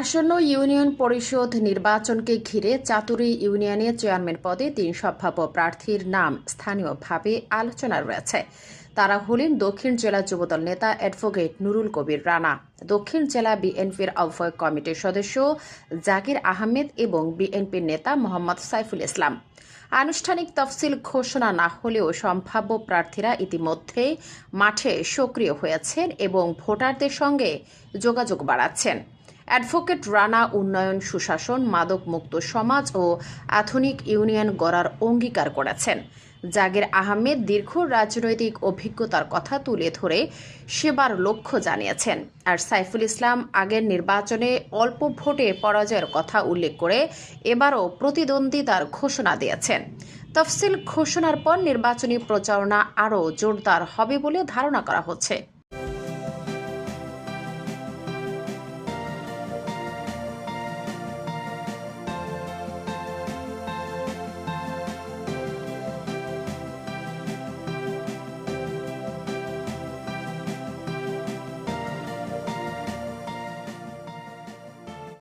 আসন্ন ইউনিয়ন পরিষদ নির্বাচনকে ঘিরে চাতুরি ইউনিয়নের চেয়ারম্যান পদে তিন সম্ভাব্য প্রার্থীর নাম স্থানীয়ভাবে আলোচনায় রয়েছে। তারা হলেন দক্ষিণ জেলা যুবদল নেতা অ্যাডভোকেট নুরুল কবির রানা, দক্ষিণ জেলা বিএনপির আহ্বায়ক কমিটির সদস্য জাকির আহমেদ এবং বিএনপির নেতা মোহাম্মদ সাইফুল ইসলাম। আনুষ্ঠানিক তফসিল ঘোষণা না হলেও সম্ভাব্য প্রার্থীরা ইতিমধ্যে মাঠে সক্রিয় হয়েছেন এবং ভোটারদের সঙ্গে যোগাযোগ বাড়াচ্ছেন। অ্যাডভোকেট রানা উন্নয়ন সুশাসন, মাদক মুক্ত সমাজ ও আধুনিক ইউনিয়ন গড়ার অঙ্গীকার করেছেন। জাগের আহমেদ দীর্ঘ রাজনৈতিক অভিজ্ঞতার কথা তুলে ধরে সেবার লক্ষ্য জানিয়েছেন। আর সাইফুল ইসলাম আগের নির্বাচনে অল্প ভোটে পরাজয়ের কথা উল্লেখ করে এবারও প্রতিদ্বন্দ্বিতার ঘোষণা দিয়েছেন। তফসিল ঘোষণার পর নির্বাচনী প্রচারণা আরও জোরদার হবে বলে ধারণা করা হচ্ছে।